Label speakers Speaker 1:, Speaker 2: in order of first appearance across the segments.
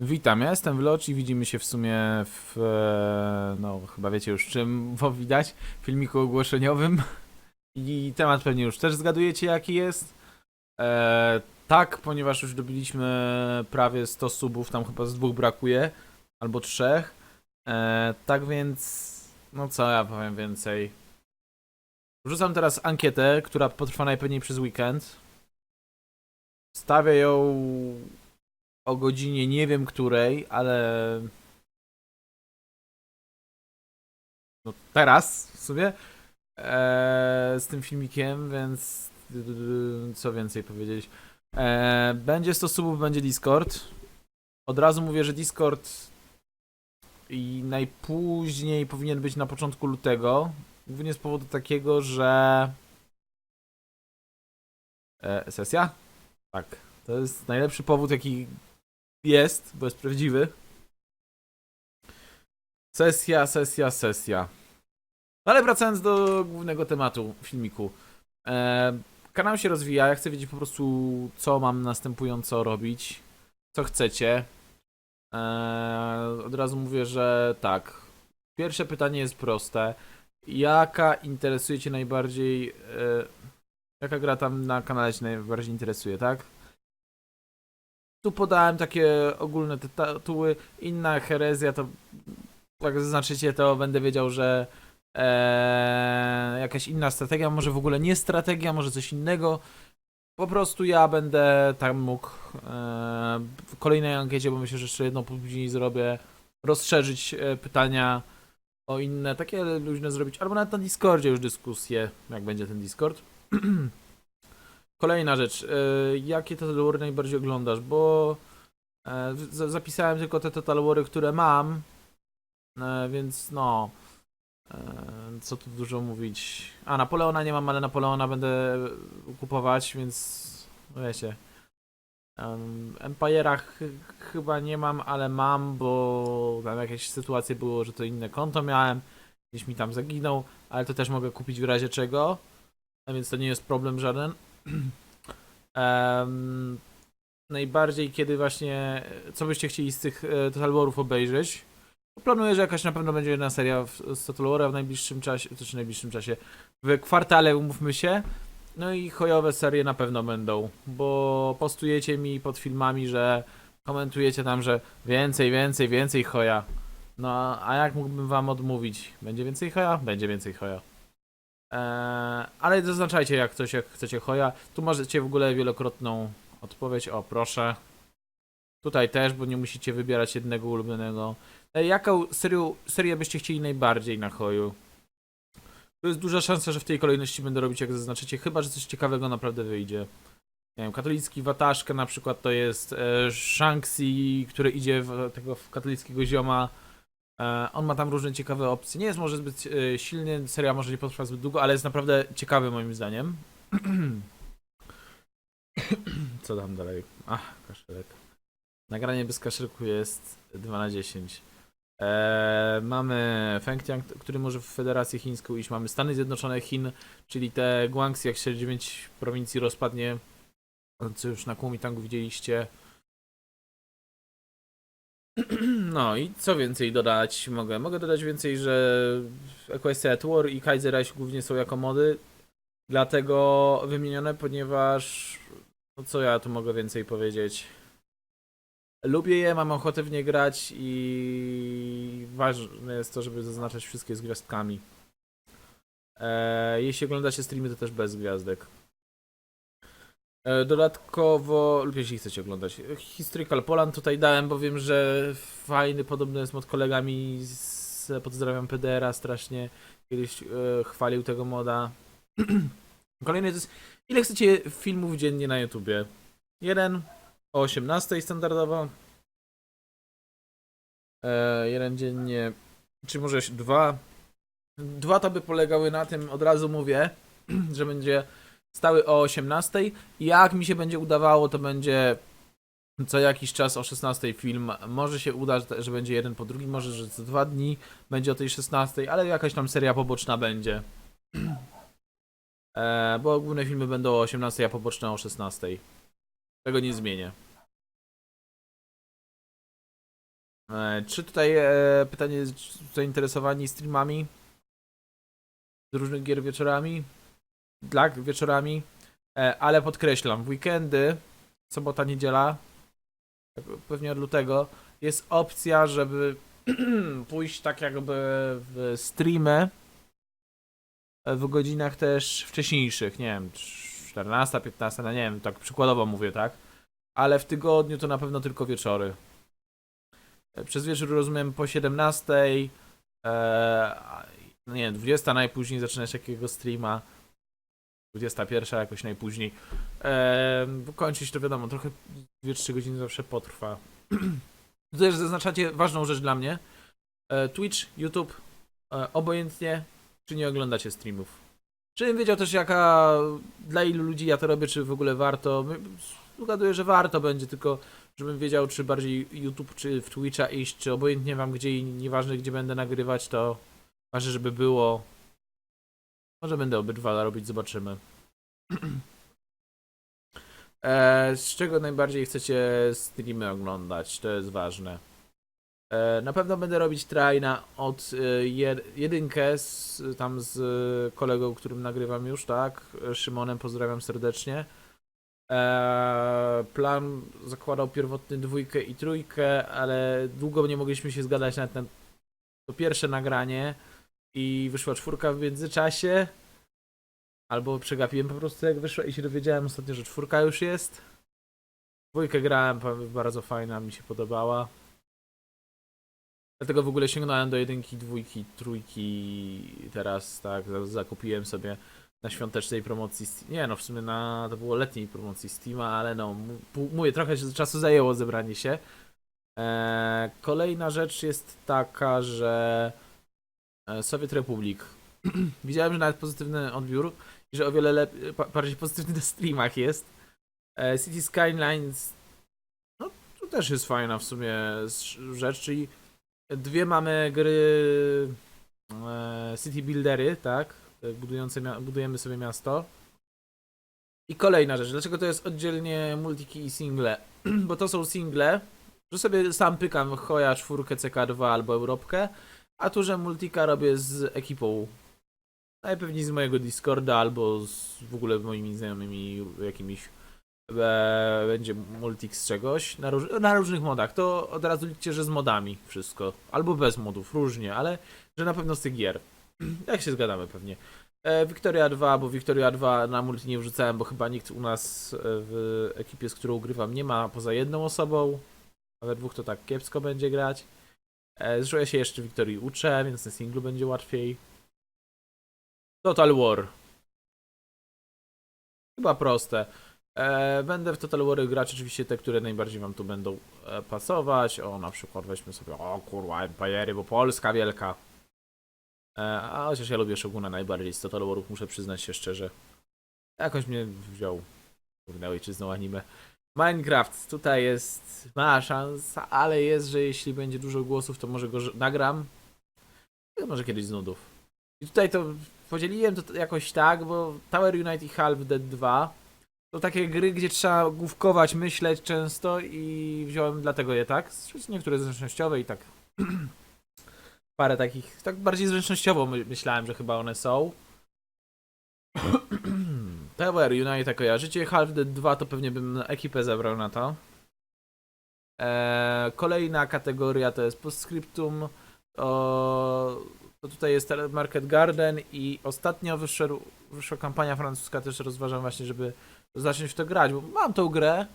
Speaker 1: Witam, ja jestem Wlocz i widzimy się w sumie w, e, no chyba wiecie już czym, bo widać, w filmiku ogłoszeniowym. I temat pewnie już też zgadujecie jaki jest. E, tak, ponieważ już dobiliśmy prawie 100 subów, tam chyba z dwóch brakuje, albo trzech. E, tak więc, no co ja powiem więcej. Wrzucam teraz ankietę, która potrwa najpewniej przez weekend. Stawię ją o godzinie nie wiem której, ale no teraz w sumie eee, z tym filmikiem, więc co więcej powiedzieć. Eee, będzie 100 subów, będzie Discord. Od razu mówię, że Discord i najpóźniej powinien być na początku lutego. Głównie z powodu takiego, że e, sesja? Tak. To jest najlepszy powód, jaki jest, bo jest prawdziwy. Sesja, sesja, sesja. No ale wracając do głównego tematu filmiku. E, kanał się rozwija, ja chcę wiedzieć po prostu, co mam następująco robić, co chcecie. E, od razu mówię, że tak. Pierwsze pytanie jest proste. Jaka interesuje Cię najbardziej... E, jaka gra tam na kanale Cię najbardziej interesuje, tak? Tu podałem takie ogólne tytuły. Inna herezja to jak zaznaczycie, to będę wiedział, że e, jakaś inna strategia, może w ogóle nie strategia, może coś innego. Po prostu ja będę tam mógł e, w kolejnej ankiecie, bo myślę, że jeszcze jedną później zrobię, rozszerzyć e, pytania o inne, takie luźne zrobić, albo nawet na Discordzie już dyskusję, jak będzie ten Discord. Kolejna rzecz, y, jakie Total War najbardziej oglądasz? Bo e, zapisałem tylko te Total Wary, które mam, e, więc no, e, co tu dużo mówić. A, Napoleona nie mam, ale Napoleona będę kupować, więc wiecie. Um, Empire'a ch- chyba nie mam, ale mam, bo tam jakieś sytuacje było, że to inne konto miałem, gdzieś mi tam zaginął, ale to też mogę kupić w razie czego, a więc to nie jest problem żaden. Em, najbardziej kiedy właśnie, co byście chcieli z tych e, Total Warów obejrzeć? Planuję, że jakaś na pewno będzie jedna seria w- z Total War'a w najbliższym czasie, to czy w najbliższym czasie, w kwartale umówmy się. No i chojowe serie na pewno będą, bo postujecie mi pod filmami, że komentujecie tam, że więcej, więcej, więcej choja. No a jak mógłbym wam odmówić? Będzie więcej choja? Będzie więcej choja. Eee, ale zaznaczajcie jak coś, jak chcecie choja. Tu możecie w ogóle wielokrotną odpowiedź. O, proszę. Tutaj też, bo nie musicie wybierać jednego ulubionego. E, jaką serię, serię byście chcieli najbardziej na choju? To jest duża szansa, że w tej kolejności będę robić jak zaznaczycie, chyba że coś ciekawego naprawdę wyjdzie. Nie wiem, katolicki Wataszka na przykład to jest e, Shanksy, który idzie w tego w katolickiego zioma. E, on ma tam różne ciekawe opcje. Nie jest może zbyt e, silny, seria może nie potrwa zbyt długo, ale jest naprawdę ciekawy moim zdaniem. Co tam dalej? Ach, kaszelek. Nagranie bez kaszelku jest 2 na 10. E, mamy Fengtiang, który może w Federację Chińską iść. Mamy Stany Zjednoczone Chin, czyli te Guangxi, jak się 9 prowincji rozpadnie, co już na Kuomintangu widzieliście. No i co więcej dodać mogę? Mogę dodać więcej, że Equestria at War i Kaiser głównie są jako mody, dlatego wymienione, ponieważ no co ja tu mogę więcej powiedzieć? Lubię je, mam ochotę w nie grać i ważne jest to, żeby zaznaczać wszystkie z gwiazdkami. E, jeśli oglądacie streamy, to też bez gwiazdek. E, Dodatkowo, lub jeśli chcecie oglądać, Historical Poland tutaj dałem, bo wiem, że fajny, podobny jest mod kolegami z Pozdrawiam PDR-a strasznie. Kiedyś e, chwalił tego moda. Kolejny to jest, ile chcecie filmów dziennie na YouTubie? Jeden o 18 standardowo. E, jeden dziennie, czy może dwa? Dwa to by polegały na tym, od razu mówię, że będzie stały o 18. I jak mi się będzie udawało, to będzie co jakiś czas o 16 film. Może się uda, że- będzie jeden po drugim, może że za dwa dni będzie o tej 16, ale jakaś tam seria poboczna będzie. E, bo główne filmy będą o 18, a poboczne o 16. Tego nie zmienię. E, Czy tutaj e, pytanie, czy zainteresowani streamami z różnych gier wieczorami? Tak, wieczorami. E, Ale podkreślam, w weekendy, sobota, niedziela, pewnie od lutego, jest opcja, żeby pójść tak jakby w streamy e, w godzinach też wcześniejszych, nie wiem, 14, 15, no nie wiem, tak przykładowo mówię, tak? Ale w tygodniu to na pewno tylko wieczory. E, Przez wieczór rozumiem po 17, e, no nie wiem, 20 najpóźniej zaczynać takiego streama. 21 jakoś najpóźniej. Bo kończyć to wiadomo, trochę 2-3 godziny zawsze potrwa. Tu też zaznaczacie ważną rzecz dla mnie. E, Twitch, YouTube, e, obojętnie, czy nie oglądacie streamów. Żebym wiedział też jaka, dla ilu ludzi ja to robię, czy w ogóle warto. Ugaduję, że warto będzie, tylko żebym wiedział, czy bardziej YouTube, czy w Twitcha iść, czy obojętnie wam gdzie i nieważne gdzie będę nagrywać, to ważne, żeby było. Może będę obydwa robić, zobaczymy. E, z czego najbardziej chcecie streamy oglądać? To jest ważne. E, na pewno będę robić try na od e, jed, jedynkę z, tam z kolegą, którym nagrywam już, tak? Szymonem, pozdrawiam serdecznie. Plan zakładał pierwotny dwójkę i trójkę, ale długo nie mogliśmy się zgadać na to pierwsze nagranie i wyszła czwórka w międzyczasie. Albo przegapiłem po prostu jak wyszła i się dowiedziałem ostatnio, że czwórka już jest. Dwójkę grałem, bardzo fajna, mi się podobała. Dlatego w ogóle sięgnąłem do jedynki, dwójki, trójki. Teraz tak, za- zakupiłem sobie na świątecznej promocji. Nie no, w sumie na to było letniej promocji Steama, ale no, mówię, trochę się czasu zajęło zebranie się. Eee, kolejna rzecz jest taka, że Soviet Republic. Widziałem, że nawet pozytywny odbiór i że o wiele lep- pa- bardziej pozytywny na streamach jest. E, City Skylines, no tu też jest fajna w sumie rzecz, czyli dwie mamy gry e, City Buildery, tak? Budujące budujemy sobie miasto. I kolejna rzecz, dlaczego to jest oddzielnie multiki i single? Bo to są single, że sobie sam pykam Hoja, czwórkę, CK2 albo Europkę, a tu, że multika robię z ekipą najpewniej z mojego Discorda albo z w ogóle moimi znajomymi jakimiś e, będzie multik z czegoś na, róż, na różnych modach. To od razu liczcie, że z modami wszystko. Albo bez modów, różnie, ale że na pewno z tych gier. Jak się zgadamy pewnie. E, Victoria 2, bo Victoria 2 na multi nie wrzucałem, bo chyba nikt u nas e, w ekipie, z którą grywam, nie ma poza jedną osobą. A we dwóch to tak kiepsko będzie grać. E, ja się jeszcze Wiktorii uczę, więc na singlu będzie łatwiej. Total War. Chyba proste. E, będę w Total War grać oczywiście te, które najbardziej wam tu będą e, pasować. O, na przykład weźmy sobie, o kurwa, Empire'y, bo Polska wielka. A chociaż ja lubię Shoguna najbardziej z Total Warów, muszę przyznać się szczerze. Jakoś mnie wziął kurde ojczyzną anime. Minecraft, tutaj jest, ma szansa, ale jest, że jeśli będzie dużo głosów, to może go nagram. Może kiedyś z nudów. I tutaj to podzieliłem to jakoś tak, bo Tower Unite i Half-Dead 2 to takie gry, gdzie trzeba główkować, myśleć często i wziąłem dlatego je tak. Niektóre zręcznościowe i tak parę takich, tak bardziej zręcznościowo my, myślałem, że chyba one są. Tower Unite kojarzycie, Half-Dead 2 to pewnie bym ekipę zebrał na to. Eee, kolejna kategoria to jest Postscriptum. O, to tutaj jest Market Garden i ostatnio wyszedł, wyszła kampania francuska, też rozważam właśnie, żeby zacząć w to grać, bo mam tą grę.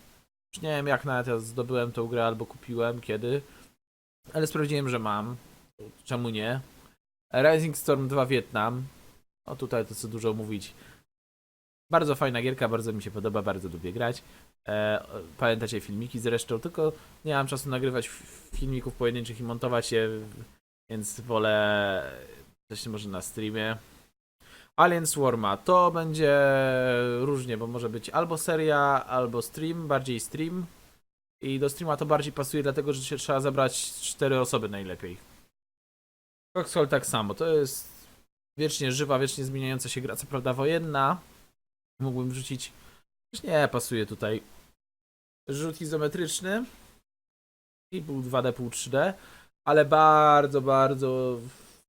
Speaker 1: Już nie wiem jak nawet ja zdobyłem tą grę albo kupiłem, kiedy. Ale sprawdziłem, że mam. Czemu nie? Rising Storm 2 Vietnam. O tutaj to co dużo mówić. Bardzo fajna gierka, bardzo mi się podoba, bardzo lubię grać. E, pamiętacie filmiki zresztą, tylko nie mam czasu nagrywać filmików pojedynczych i montować je, więc wolę coś może na streamie. Alien Swarma to będzie różnie, bo może być albo seria, albo stream, bardziej stream. I do streama to bardziej pasuje, dlatego że się trzeba zebrać cztery osoby najlepiej. Foxhole tak samo, to jest wiecznie żywa, wiecznie zmieniająca się gra, co prawda wojenna. Mógłbym wrzucić. Nie pasuje tutaj. Rzut izometryczny. i pół 2D, pół 3D, ale bardzo, bardzo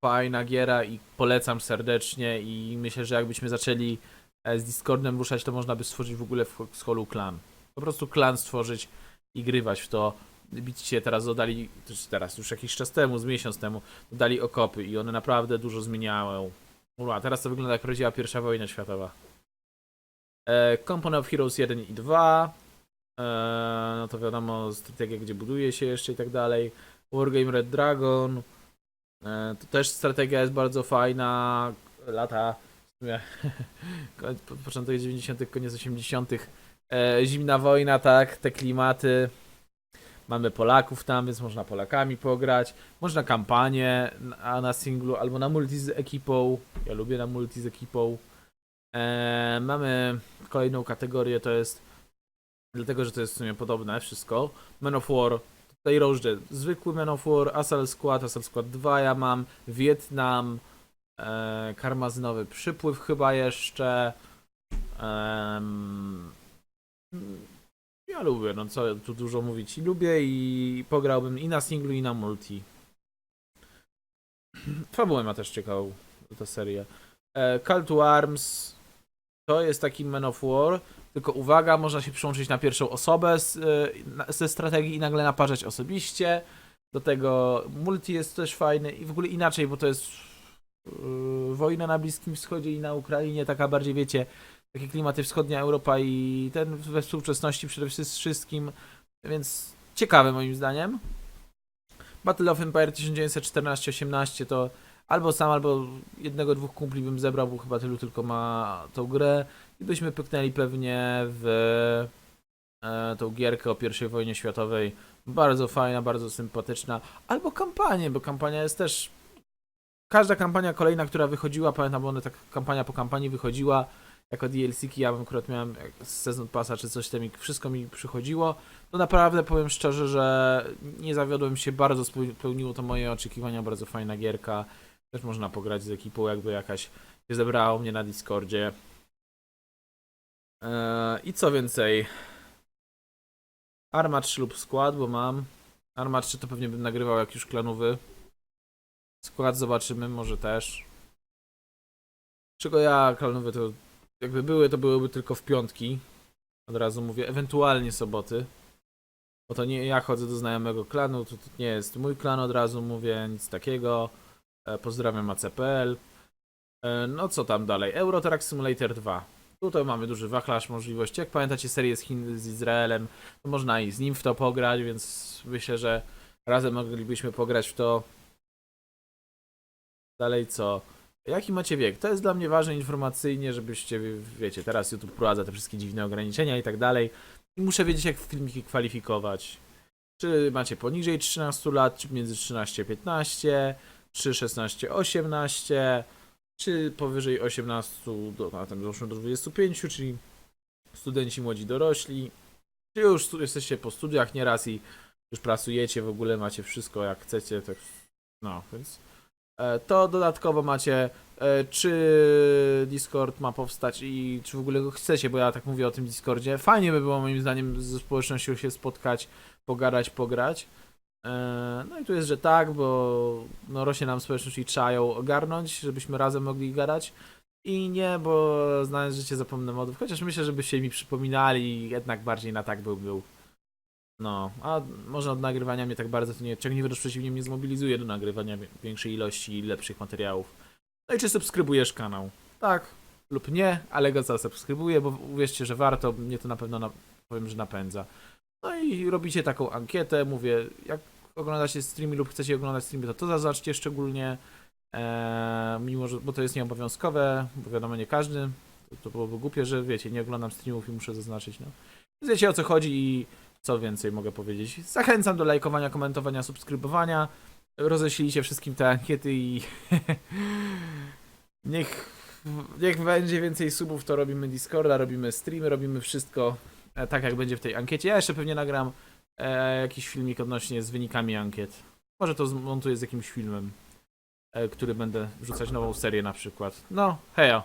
Speaker 1: fajna giera i polecam serdecznie i myślę, że jakbyśmy zaczęli e, z Discordem ruszać, to można by stworzyć w ogóle w Scholu klan. Po prostu klan stworzyć i grywać w to. Bicie teraz dodali, teraz już jakiś czas temu, z miesiąc temu, dodali okopy i one naprawdę dużo zmieniają. Ura, teraz to wygląda jak prawdziwa pierwsza wojna światowa. E, Company of Heroes 1 i 2. E, no to wiadomo, strategia, gdzie buduje się jeszcze i tak dalej. Wargame Red Dragon. E, to też strategia jest bardzo fajna. Lata, w sumie, początek 90., koniec 80. E, zimna wojna, tak, te klimaty. Mamy Polaków tam, więc można Polakami pograć. Można kampanię a na singlu albo na multi z ekipą. Ja lubię na multi z ekipą. E, mamy kolejną kategorię, to jest dlatego, że to jest w sumie podobne wszystko. Men of War, tutaj różne. Zwykły Men of War, Assault Squad, Assault Squad 2 ja mam, Wietnam, e, karmazynowy przypływ chyba jeszcze. Ja lubię, no co tu dużo mówić. Lubię i pograłbym i na singlu, i na multi. Fabułę ma też ciekawą tę serię. E, Call to Arms to jest taki Man of War, tylko uwaga, można się przyłączyć na pierwszą osobę z, e, ze strategii i nagle naparzać osobiście. Do tego multi jest też fajny i w ogóle inaczej, bo to jest yy, wojna na Bliskim Wschodzie i na Ukrainie, taka bardziej wiecie, takie klimaty wschodnia Europa i ten we współczesności przede wszystkim, więc ciekawe moim zdaniem. Battle of Empire 1914-18 to albo sam, albo jednego, dwóch kumpli bym zebrał, bo chyba tylu tylko ma tą grę i byśmy pyknęli pewnie w e, tą gierkę o I wojnie światowej. Bardzo fajna, bardzo sympatyczna. Albo kampanię, bo kampania jest też. Każda kampania kolejna, która wychodziła, pamiętam, bo one tak kampania po kampanii wychodziła jako DLC-ki, ja bym akurat miałem z Season Passa czy coś tam i wszystko mi przychodziło, to naprawdę powiem szczerze, że nie zawiodłem się, bardzo spełniło to moje oczekiwania, bardzo fajna gierka. Też można pograć z ekipą, jakby jakaś się zebrała u mnie na Discordzie. Eee, I co więcej? Arma 3 lub skład, bo mam. Arma 3 to pewnie bym nagrywał jak już klanowy. Skład zobaczymy, może też. Czego ja klanowy to jakby były, to byłyby tylko w piątki. Od razu mówię, ewentualnie soboty. Bo to nie ja chodzę do znajomego klanu, to, to nie jest mój klan, od razu mówię, nic takiego. E, pozdrawiam ACPL. E, no co tam dalej? Euro Truck Simulator 2. Tutaj mamy duży wachlarz możliwości. Jak pamiętacie serię z Chin z Izraelem, to można i z nim w to pograć, więc myślę, że razem moglibyśmy pograć w to. Dalej co? Jaki macie wiek? To jest dla mnie ważne informacyjnie, żebyście, wiecie, teraz YouTube wprowadza te wszystkie dziwne ograniczenia i tak dalej. I muszę wiedzieć, jak filmiki kwalifikować. Czy macie poniżej 13 lat, czy między 13 a 15, czy 16 18, czy powyżej 18 do, a tam doszło do 25, czyli studenci młodzi dorośli, czy już jesteście po studiach nieraz i już pracujecie, w ogóle macie wszystko jak chcecie, tak, no, więc e, to dodatkowo macie, e, czy Discord ma powstać i czy w ogóle go chcecie, bo ja tak mówię o tym Discordzie. Fajnie by było moim zdaniem ze społecznością się spotkać, pogadać, pograć. E, No i tu jest, że tak, bo no rośnie nam społeczność i trzeba ją ogarnąć, żebyśmy razem mogli gadać. I nie, bo znając życie zapomnę modów, chociaż myślę, żebyście mi przypominali jednak bardziej na tak był był. No, a może od nagrywania mnie tak bardzo to nie ciągnie, wręcz przeciwnie mnie zmobilizuje do nagrywania większej ilości lepszych materiałów. No i czy subskrybujesz kanał? Tak lub nie, ale go zasubskrybuję, bo uwierzcie, że warto, mnie to na pewno na, powiem, że napędza. No i robicie taką ankietę, mówię, jak oglądacie streamy lub chcecie oglądać streamy, to to zaznaczcie szczególnie, eee, mimo że, bo to jest nieobowiązkowe, bo wiadomo, nie każdy, to, to byłoby głupie, że wiecie, nie oglądam streamów i muszę zaznaczyć, no. Wiecie o co chodzi i co więcej mogę powiedzieć. Zachęcam do lajkowania, komentowania, subskrybowania. Roześlijcie wszystkim te ankiety i niech, niech będzie więcej subów, to robimy Discorda, robimy streamy, robimy wszystko e, tak jak będzie w tej ankiecie. Ja jeszcze pewnie nagram e, jakiś filmik odnośnie z wynikami ankiet. Może to zmontuję z jakimś filmem, e, który będę wrzucać nową serię na przykład. No, hejo.